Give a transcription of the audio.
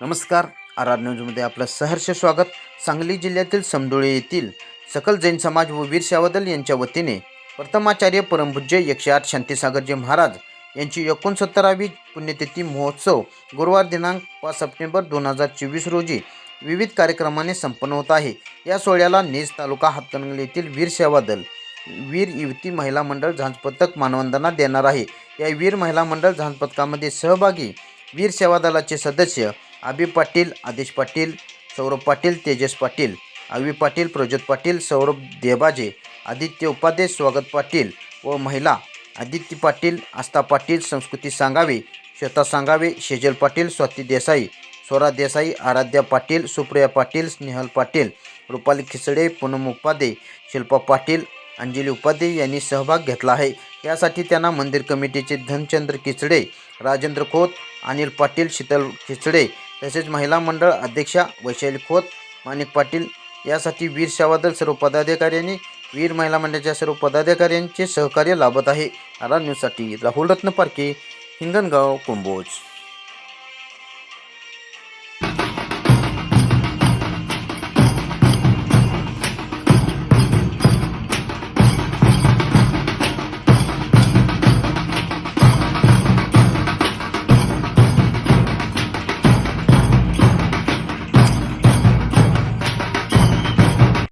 नमस्कार. R R न्यूजमध्ये आपलं सहर्ष स्वागत. सांगली जिल्ह्यातील समडोळे येथील सकल जैन समाज व वीर शावदल यांच्या वतीने प्रथमाचार्य परमपूज्य एकशे आठ शांतीसागरजी महाराज यांची एकोणसत्तरावी पुण्यतिथी महोत्सव गुरुवार दिनांक पाच सप्टेंबर दोन हजार चोवीस रोजी विविध कार्यक्रमाने संपन्न होत आहे. या सोहळ्याला नेज तालुका हातकणंगले येथील वीर सेवा दल वीर युवती महिला मंडळ झांज पथक मानवंदना देणार आहे. या वीर महिला मंडळ झांज पथकामध्ये सहभागी वीर सेवा दलाचे सदस्य आबी पाटील आदेश पाटील सौरभ पाटील तेजस पाटील आवी पाटील प्रज्योत पाटील सौरभ देबाजे आदित्य उपाध्ये स्वागत पाटील व महिला आदित्य पाटील आस्था पाटील संस्कृती सांगावे श्वेता सांगावे शेजल पाटील स्वाती देसाई स्वरा देसाई आराध्या पाटील सुप्रिया पाटील स्नेहल पाटील रुपाली खिचडे पूनम उपाध्ये शिल्पा पाटील अंजली उपाध्ये यांनी सहभाग घेतला आहे. यासाठी त्यांना मंदिर कमिटीचे धनचंद्र किचडे राजेंद्र खोत अनिल पाटील शीतल खिचडे तसेच महिला मंडळ अध्यक्षा वैशाली खोत माणिक पाटील यासाठी वीर सेवादल सर्व पदाधिकाऱ्यांनी वीर महिला मंडळाच्या सर्व पदाधिकाऱ्यांचे सहकार्य लाभत आहे. आरा न्यूजसाठी राहुल रत्न पारखे हिंगणगाव कुंभोज.